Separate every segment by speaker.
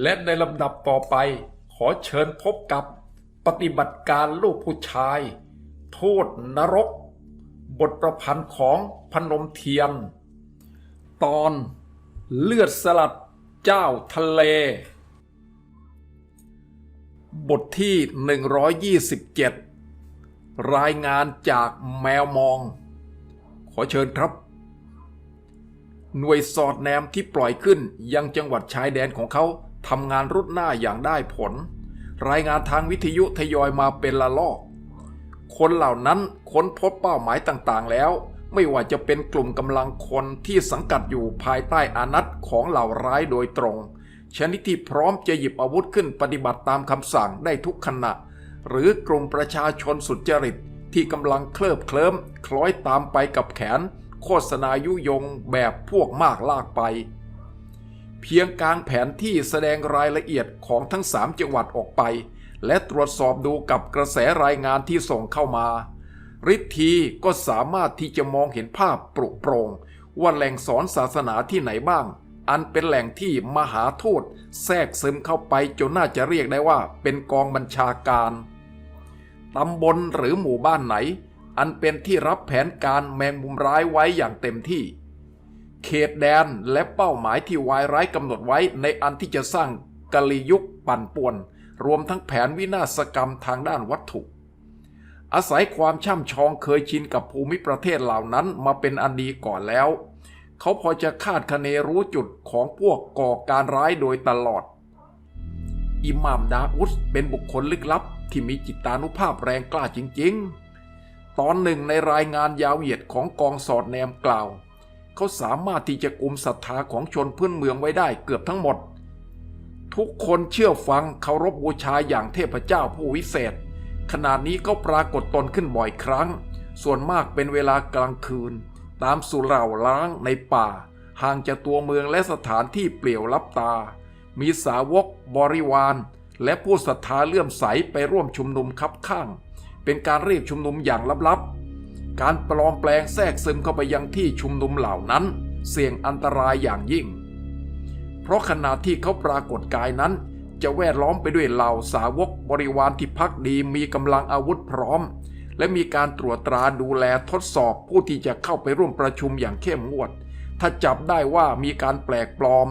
Speaker 1: และในลำดับต่อไปขอเชิญพบกับปฏิบัติการลูกผู้ชาย โทษนรก บทประพันธ์ของพนมเทียน ตอนเลือดสลัดเจ้าทะเล บทที่ 127 รายงานจากแมวมอง ขอเชิญครับ หน่วยสอดแนมที่ปล่อยขึ้นยังจังหวัดชายแดนของเขา ทำงานรุดหน้าอย่างได้ผล รายงานทางวิทยุทยอยมาเป็นละลอก คนเหล่านั้นค้นพบเป้าหมายต่างๆ แล้ว ไม่ว่าจะเป็นกลุ่มกำลังคนที่สังกัดอยู่ภายใต้อานัตของเหล่าร้ายโดยตรง ชนิดที่พร้อมจะหยิบอาวุธขึ้นปฏิบัติตามคำสั่งได้ทุกขณะ หรือกลุ่มประชาชนสุจริตที่กำลังเคลิบเคลิ้มคล้อยตามไปกับแขน โฆษณายุยงแบบพวกมากลากไป เพียงกลางแผนที่แสดงรายละเอียดของทั้งสามจังหวัดออกไป และตรวจสอบดูกับกระแสรายงานที่ส่งเข้ามาฤทธีก็สามารถที่จะมองเห็นภาพปรุโปรงว่าแหล่งสอนศาสนาที่ไหนบ้าง อันเป็นแหล่งที่มหาทูตแทรกซึมเข้าไปจนน่าจะเรียกได้ว่าเป็นกองบัญชาการตำบลหรือหมู่บ้านไหน อันเป็นที่รับแผนการแมงมุมร้ายไว้อย่างเต็มที่ เขตแดนและเป้าหมายที่วายร้ายกำหนดไว้ในอันที่จะสร้างกะลียุคปั่นป่วน รวมทั้งแผนวินาศกรรมทางด้านวัตถุ อาศัยความช่ำชองเคยชินกับภูมิประเทศเหล่านั้นมาเป็นอันดีก่อนแล้ว เขาพอจะคาดคะเนรู้จุดของพวกก่อการร้ายโดยตลอด อิหม่ามดาอุสเป็นบุคคลลึกลับที่มีจิตานุภาพแรงกล้าจริง ๆ ตอนหนึ่งในรายงานยาวเหยียดของกองสอดแนมกล่าว เขาสามารถที่จะกุมศรัทธาของชนพื้นเมืองไว้ได้เกือบทั้งหมด ทุกคนเชื่อฟังเคารพบูชาอย่างเทพเจ้าผู้วิเศษ ขณะนี้ก็ปรากฏตนขึ้นบ่อยครั้ง ส่วนมากเป็นเวลากลางคืน ตามสุเหร่าล้างในป่า ห่างจากตัวเมืองและสถานที่เปลี่ยวลับตา มีสาวกบริวาร และผู้ศรัทธาเลื่อมใสไปร่วมชุมนุมคับข้าง เป็นการเรียกชุมนุมอย่างลับๆ การปลอมแปลงแทรกซึมเข้าไปยังที่ชุมนุมเหล่านั้น เสี่ยงอันตรายอย่างยิ่ง เพราะขณะที่เขาปรากฏกายนั้น จะแวดล้อมไปด้วยเหล่าสาวกบริวารที่พักดีมีกำลังอาวุธพร้อม และมีการตรวจตราดูแลทดสอบผู้ที่จะเข้าไปร่วมประชุมอย่างเข้มงวด ถ้าจับได้ว่ามีการแปลกปลอม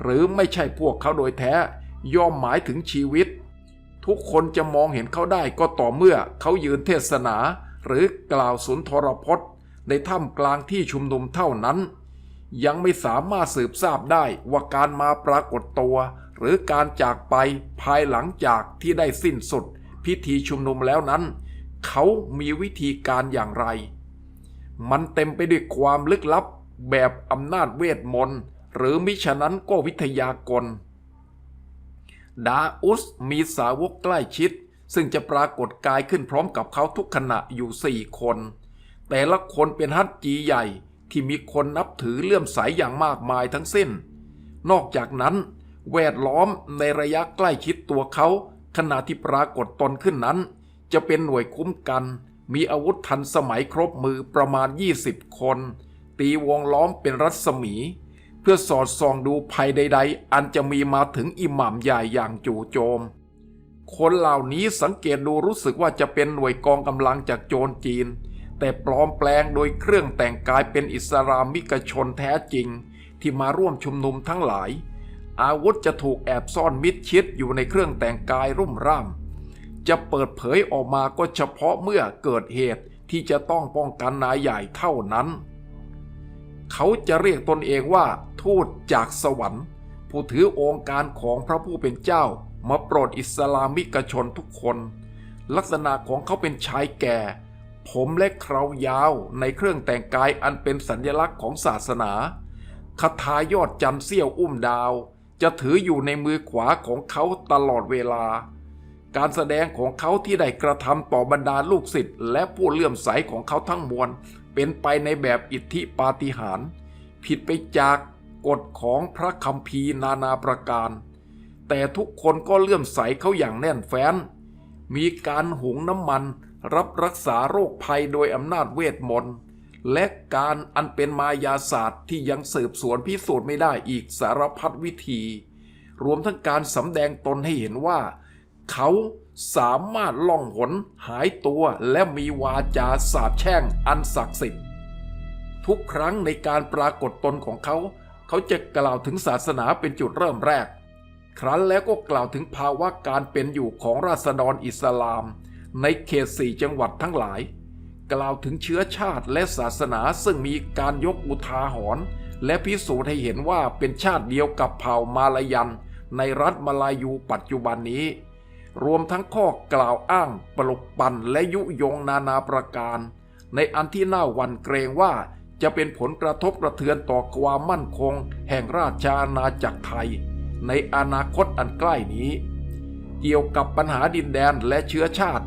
Speaker 1: หรือไม่ใช่พวกเขาโดยแท้ ย่อมหมายถึงชีวิต ทุกคนจะมองเห็นเขาได้ก็ต่อเมื่อเขายืนเทศนา หรือกล่าวสุนทรพจน์ ในถ้ำกลางที่ชุมนุมเท่านั้น ยังไม่สามารถสืบทราบได้ว่าการมาปรากฏตัว หรือการจากไปภายหลังจากที่ได้สิ้นสุด พิธีชุมนุมแล้วนั้น เขามีวิธีการอย่างไร มันเต็มไปด้วยความลึกลับแบบอำนาจเวทมนต์หรือมิฉะนั้นก็วิทยากลดาอุสมีสาวกใกล้ชิด ซึ่งจะปรากฏกายขึ้นพร้อมกับเขาทุกขณะอยู่สี่คน แต่ละคนเป็นฮัตจีใหญ่ที่มีคนนับถือเลื่อมใสยอย่างมากมายทั้งสิ้น นอกจากนั้น แวดล้อมในระยะใกล้ชิดตัวเขา ขณะที่ปรากฏตนขึ้นนั้น จะเป็นหน่วยคุ้มกัน มีอาวุธทันสมัยครบมือประมาณ 20 คน ตีวงล้อมเป็นรัศมี เพื่อสอดส่องดูภัยใด ๆ อันจะมีมาถึงอิหม่ามใหญ่อย่างจู่โจม คนเหล่านี้สังเกตดูรู้สึกว่าจะเป็นหน่วยกองกำลังจากโจรจีน แต่ปลอมแปลงโดยเครื่องแต่งกายเป็นอิสลามิกชนแท้จริง ที่มาร่วมชุมนุมทั้งหลาย อาวุธจะถูกแอบซ่อนมิดชิดอยู่ในเครื่องแต่งกายรุ่มร่ามจะเปิดเผยออกมาก็เฉพาะเมื่อเกิดเหตุที่จะต้องป้องกันนายใหญ่เท่านั้น เขาจะเรียกตนเองว่าทูตจากสวรรค์ ผู้ถือองค์การของพระผู้เป็นเจ้า มาโปรดอิสลามิกชนทุกคน ลักษณะของเขาเป็นชายแก่ ผมและเคราวยาวในเครื่องแต่งกายอันเป็นสัญลักษณ์ของศาสนาคาถายอดจันเสี้ยวอุ้มดาว จะถืออยู่ในมือขวาของเขาตลอดเวลา การแสดงของเขาที่ได้กระทำต่อบรรดาลูกศิษย์และผู้เลื่อมใสของเขาทั้งมวล เป็นไปในแบบอิทธิปาฏิหาริย์ผิดไปจากกฎของพระคัมภีร์นานาประการ แต่ทุกคนก็เลื่อมใสเขาอย่างแน่นแฟ้น มีการหุงน้ำมัน รับรักษาโรคภัยโดยอำนาจเวทมนต์ และการอันเป็นมายาศาสตร์ที่ยังสืบสวนพิสูจน์ไม่ได้อีกสารพัดวิธี รวมทั้งการสำแดงตนให้เห็นว่า เขาสามารถล่องหนหายตัวและมีวาจาสาบแช่งอันศักดิ์สิทธิ์ทุกครั้งในการปรากฏตนของเขา เขาจะกล่าวถึงศาสนาเป็นจุดเริ่มแรก ครั้นแล้วก็กล่าวถึงภาวะการเป็นอยู่ของราษฎรอิสลาม ในเขตสี่จังหวัดทั้งหลาย กล่าวถึงเชื้อชาติและศาสนาซึ่งมีการยกอุทาหรณ์และพิสูจน์ให้เห็นว่าเป็นชาติเดียวกับเผ่ามาลายัน ในรัฐมาลายูปัจจุบันนี้ รวมทั้งข้อกล่าวอ้าง ปลุกปั่นและยุยงนานาประการ ในอันที่น่าหวั่นเกรงว่าจะเป็นผลกระทบกระเทือนต่อความมั่นคง แห่งราชอาณาจักรไทย ในอนาคตอันใกล้นี้ เกี่ยวกับปัญหาดินแดนและเชื้อชาติ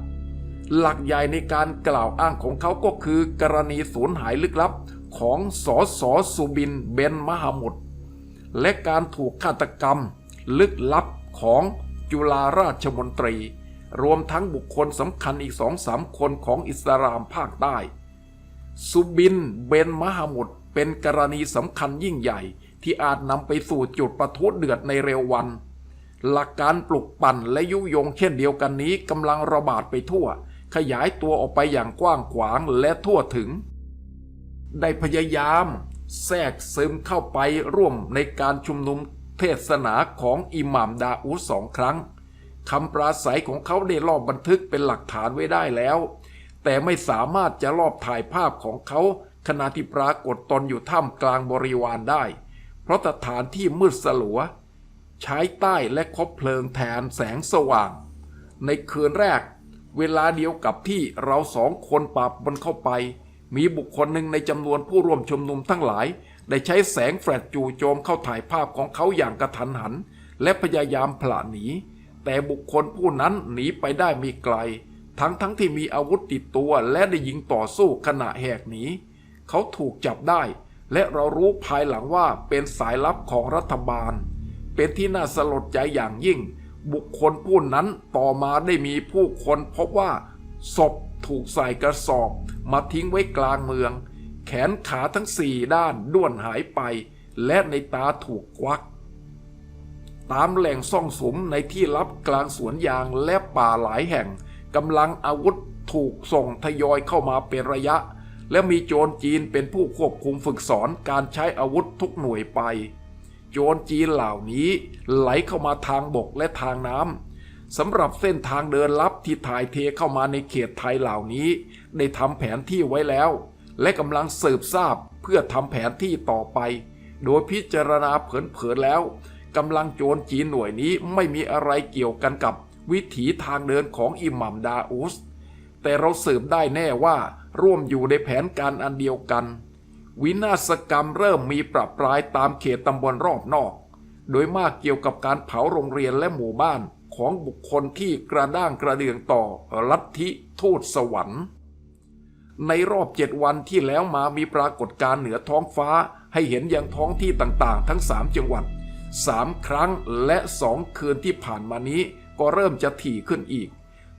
Speaker 1: หลักใหญ่ในการกล่าวอ้างของเขาก็คือกรณีสูญหายลึกลับของสอสอสุบินเบนมหามุดและการถูกฆาตกรรม ลึกลับของจุฬาราชมนตรี รวมทั้งบุคคลสำคัญอีกสองสามคนของอิสลามภาคใต้ สุบินเบนมหามุดเป็นกรณีสำคัญยิ่งใหญ่ ที่อาจนำไปสู่จุดประทุเดือดในเร็ววัน หลักการปลุกปั่นและยุยงเช่นเดียวกันนี้กำลังระบาดไปทั่ว ขยายตัวออกไปอย่างกว้างขวางและทั่วถึง ได้พยายาม แทรกซึมเข้าไปร่วมในการชุมนุมเทศนาของอิหม่ามดาอูสองครั้งคำปราศัยของเขาได้รอบบันทึกเป็นหลักฐานไว้ได้แล้ว แต่ไม่สามารถจะรอบถ่ายภาพของเขาขณะที่ปรากฏตนอยู่ท่ามกลางบริวารได้ เพราะสถานที่มืดสลัว ใช้ใต้และคบเพลิงแทนแสงสว่าง ในคืนแรก เวลาเดียวกับที่เราสองคนปราบบนเข้าไป มีบุคคลหนึ่งในจำนวนผู้ร่วมชุมนุมทั้งหลาย ได้ใช้แสงแฟลชจู่โจมเข้าถ่ายภาพของเขาอย่างกระทันหัน และพยายามผละหนี แต่บุคคลผู้นั้นหนีไปได้ไมีไกล ทั้งทั้งที่มีอาวุธติดตัวและได้ยิงต่อสู้ขณะแหกหนีเขาถูกจับได้ และเรารู้ภายหลังว่าเป็นสายลับของรัฐบาล เป็นที่น่าสลดใจอย่างยิ่ง บุคคลผู้นั้นต่อมาได้มีผู้คนพบว่า ศพถูกใส่กระสอบมาทิ้งไว้กลางเมือง แขนขาทั้งสี่ด้านด้วนหายไป และในตาถูกควัก ตามแหล่งซ่องสมในที่ลับกลางสวนยางและป่าหลายแห่งกำลังอาวุธถูกส่งทยอยเข้ามาเป็นระยะ และมีโจรจีนเป็นผู้ควบคุมฝึกสอนการใช้อาวุธทุกหน่วยไป โจรจีนเหล่านี้ไหลเข้ามาทางบกและทางน้ำสำหรับเส้นทางเดินลับที่ถ่ายเทเข้ามาในเขตไทยเหล่านี้ ได้ทำแผนที่ไว้แล้ว และกำลังสืบทราบเพื่อทำแผนที่ต่อไป โดยพิจารณาเผลอๆแล้วกำลังโจรจีนหน่วยนี้ไม่มีอะไรเกี่ยวกันกับวิถีทางเดินของอิหมัมดาอุส แต่เราสืบได้แน่ว่า ร่วมอยู่ในแผนการอันเดียวกัน วินาศกรรมเริ่มมีปรับปรายตามเขตตำบลรอบนอก โดยมากเกี่ยวกับการเผาโรงเรียนและหมู่บ้านของบุคคลที่กระด้างกระเดืองต่อลัทธิทูตสวรรค์ ในรอบเจ็ดวันที่แล้วมามีปรากฏการณ์เหนือท้องฟ้าให้เห็นอย่างท้องที่ต่างๆ ทั้งสามจังหวัดสามครั้งและสองคืนที่ผ่านมานี้ก็เริ่มจะถี่ขึ้นอีก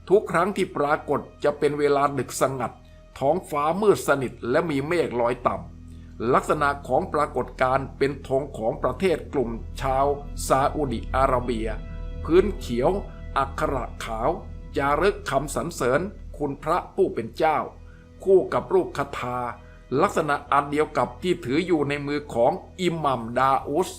Speaker 1: ทุกครั้งที่ปรากฏจะเป็นเวลาดึกสงัด ท้องฟ้ามืดสนิทและมีเมฆลอยต่ำลักษณะของปรากฏการณ์เป็นธงของประเทศกลุ่มชาวซาอุดิอาระเบีย พื้นเขียว อักขระขาว จารึกคำสรรเสริญ คุณพระผู้เป็นเจ้า คู่กับรูปคาถาลักษณะอันเดียวกับที่ถืออยู่ในมือของอิหมัมดาอุส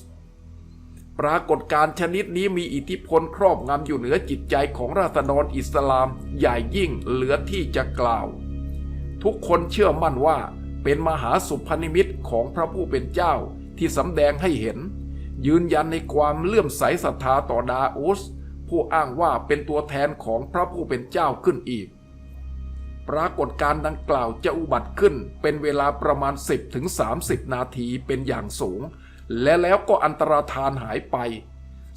Speaker 1: ปรากฏการ์ชนิดนี้มีอิทธิพลครอบงำอยู่เหนือจิตใจของราษฎรอิสลามใหญ่ยิ่งเหลือที่จะกล่าว ทุกคนเชื่อมั่นว่าเป็นมหาสุพนิมิตของพระผู้เป็นเจ้าที่สำแดงให้เห็น ยืนยันในความเลื่อมใสศรัทธาต่อดาอุสผู้อ้างว่าเป็นตัวแทนของพระผู้เป็นเจ้าขึ้นอีก ปรากฏการดังกล่าวจะอุบัติขึ้นเป็นเวลาประมาณ 10ถึง30 นาทีเป็นอย่างสูง และแล้วก็อันตรธานหายไป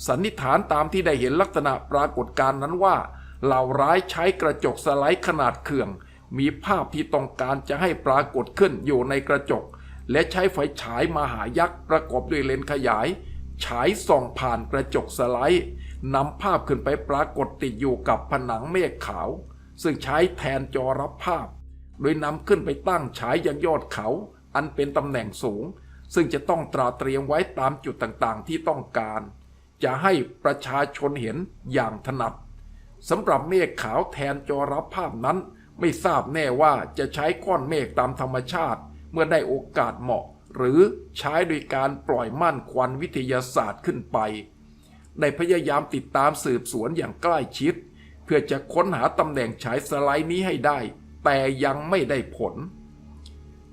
Speaker 1: สันนิษฐานตามที่ได้เห็นลักษณะปรากฏการนั้นว่าเหล่าร้ายใช้กระจกสไลด์ขนาดเขื่อง มีภาพที่ต้องการจะให้ปรากฏขึ้นอยู่ในกระจก และใช้ไฟฉายมหายักษ์ประกอบด้วยเลนส์ขยาย ฉายส่องผ่านกระจกสไลด์นำภาพขึ้นไปปรากฏติดอยู่กับผนังเมฆขาว ซึ่งใช้แทนจอรับภาพ โดยนำขึ้นไปตั้งฉายยังยอดเขา อันเป็นตำแหน่งสูง ซึ่งจะต้องตราเตรียมไว้ตามจุดต่างๆ ที่ต้องการ จะให้ประชาชนเห็นอย่างถนัดสำหรับเมฆขาวแทนจอรับภาพนั้น ไม่ทราบแน่ว่าจะใช้ก้อนเมฆตามธรรมชาติ เมื่อได้โอกาสเหมาะ หรือใช้โดยการปล่อยม่านควันวิทยาศาสตร์ขึ้นไปได้พยายามติดตามสืบสวนอย่างใกล้ชิด เพื่อจะค้นหาตำแหน่งฉายสไลด์นี้ให้ได้ แต่ยังไม่ได้ผล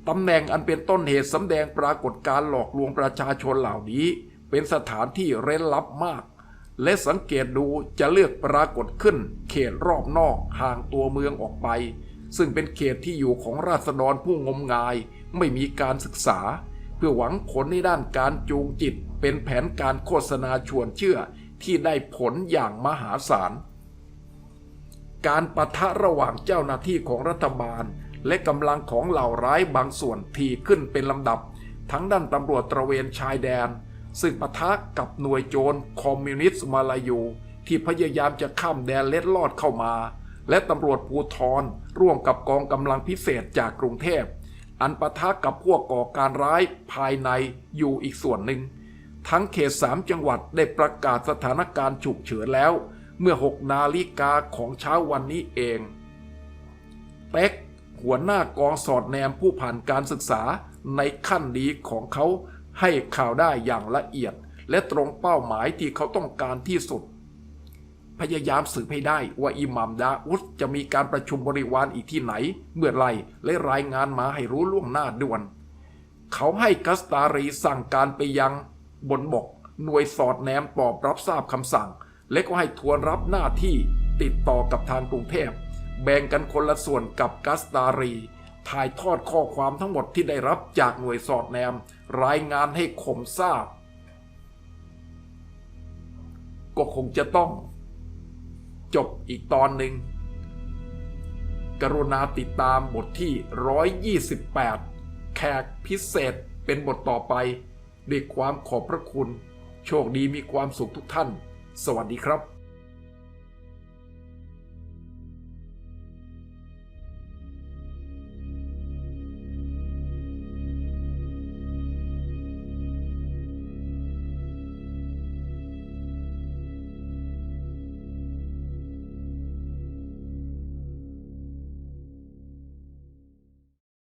Speaker 1: ตำแหน่งอันเป็นต้นเหตุสำแดงปรากฏการหลอกลวงประชาชนเหล่านี้ เป็นสถานที่เร้นลับมาก และสังเกตดูจะเลือกปรากฏขึ้น เขตรอบนอกห่างตัวเมืองออกไป ซึ่งเป็นเขตที่อยู่ของราษฎรผู้งมงาย ไม่มีการศึกษา เพื่อหวังผลในด้านการจูงจิต เป็นแผนการโฆษณาชวนเชื่อที่ได้ผลอย่างมหาศาล การปะทะระหว่างเจ้าหน้าที่ของรัฐบาล และกำลังของเหล่าร้ายบางส่วนทีขึ้นเป็นลำดับ ทั้งด้านตำรวจตระเวนชายแดน ซึ่งปะทะกับหน่วยโจรคอมมิวนิสต์มาลายู ที่พยายามจะข้ามแดนเล็ดลอดเข้ามา และตำรวจภูทรร่วมกับกองกำลังพิเศษจากกรุงเทพ อันปะทะกับพวกก่อการร้ายภายในอยู่อีกส่วนหนึ่ง ทั้งเขตสามจังหวัดได้ประกาศสถานการณ์ฉุกเฉินแล้ว เมื่อ 6 นาฬิกาของเช้าวันนี้เองเต็กหัวหน้ากองสอดแนมผู้ผ่านการศึกษาในขั้นดีของเขา ให้ข่าวได้อย่างละเอียด และตรงเป้าหมายที่เขาต้องการที่สุด พยายามสืบให้ได้ว่าอิหมัมดาอุสจะมีการประชุมบริวารอีกที่ไหน เมื่อไรและรายงานมาให้รู้ล่วงหน้าด่วน เขาให้กัสตารีสั่งการไปยัง บนบก หน่วยสอดแนมตอบรับทราบคำสั่ง และก็ให้ทวนรับหน้าที่ติดต่อกับทางกรุงเทพแบ่งกันคนละส่วนกับกัสตารี ถ่ายทอดข้อความทั้งหมดที่ได้รับจากหน่วยสอดแนม รายงานให้คมทราบ ก็คงจะต้อง จบอีกตอนหนึ่ง กรุณาติดตามบทที่ 128 แขกพิเศษเป็นบทต่อไป ด้วยความขอบพระคุณ โชคดีมีความสุขทุกท่าน สวัสดีครับ